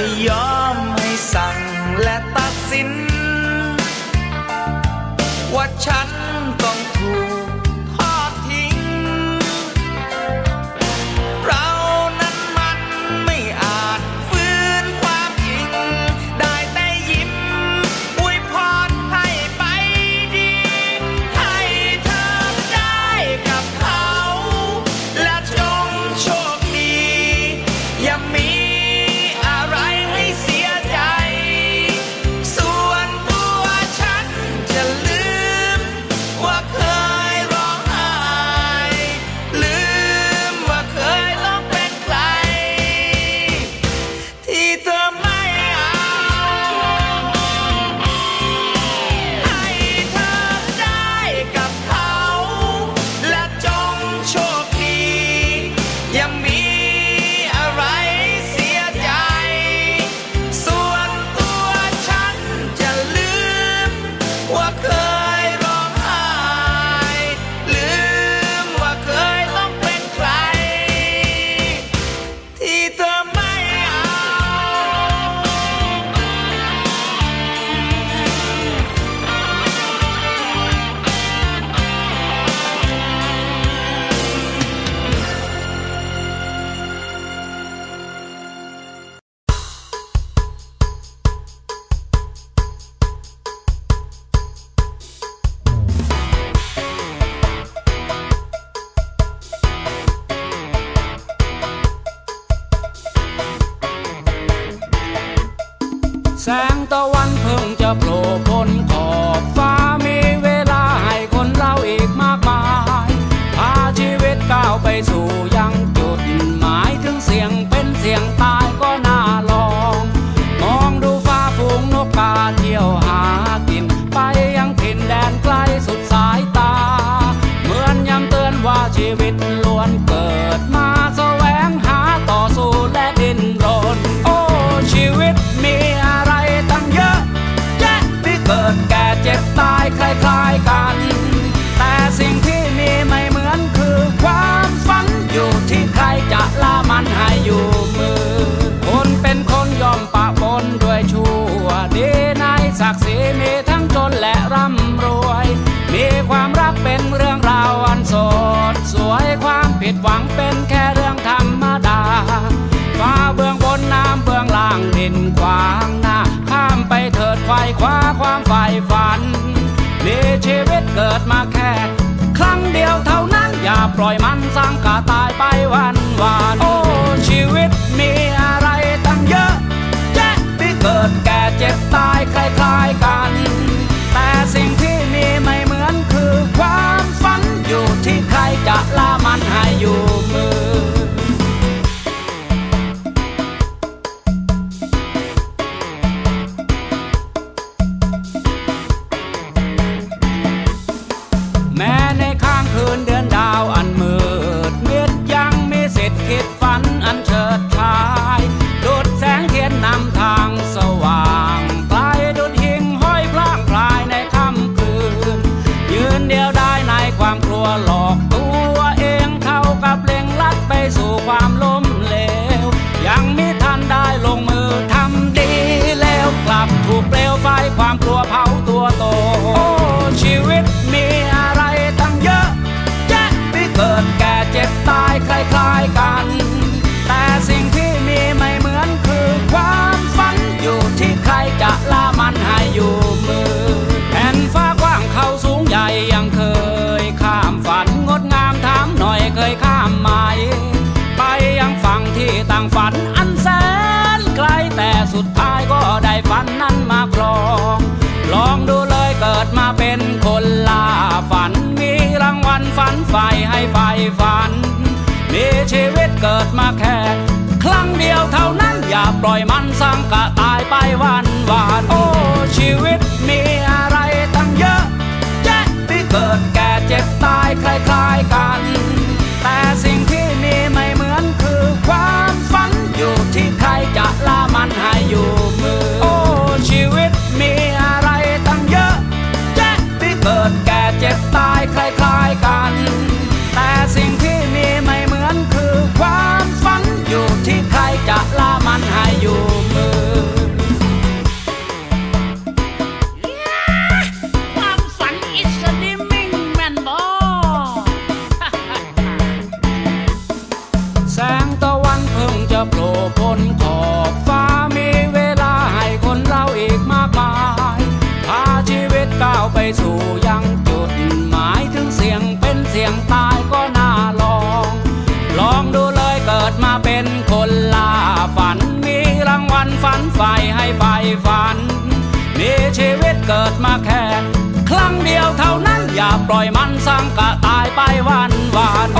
จะยอมให้สั่งและตัดสิน ว่าฉัน แสงตะวันเพิ่งจะโผล่บนขอบฟ้ามีเวลาให้คนเราอีกมากมายพาชีวิตก้าวไปสู่ ศักดิ์ศรีมีทั้งจนและร่ำรวย มีความรักเป็นเรื่องราวอันสดสวยความผิดหวังเป็นแค่เรื่องธรรมดาฟ้าเบื้องบนน้ำเบื้องล่างดินขว้างหน้าข้ามไปเถิดไขว้คว้าความฝ่ายฝันมีชีวิตเกิดมาแค่ครั้งเดียวเท่านั้นอย่าปล่อยมันสร้างกาตายไปวันวานโอ้ชีวิตมีอะไร คล้ายๆกัน ต่างฝันอันแสนไกลแต่สุดท้ายก็ได้ฝันนั้นมาครอง ลองดูเลยเกิดมาเป็นคนล่าฝัน มีรางวัลฝันใฝ่ให้ใฝ่ฝัน มีชีวิตเกิดมาแค่ครั้งเดียวเท่านั้นอย่าปล่อยมันสังกะตายไปวันวานโอ้ ฝันมีชีวิตเกิดมาแค่ ครั้งเดียวเท่านั้นอย่าปล่อยมันสังกะตายไปวันวัน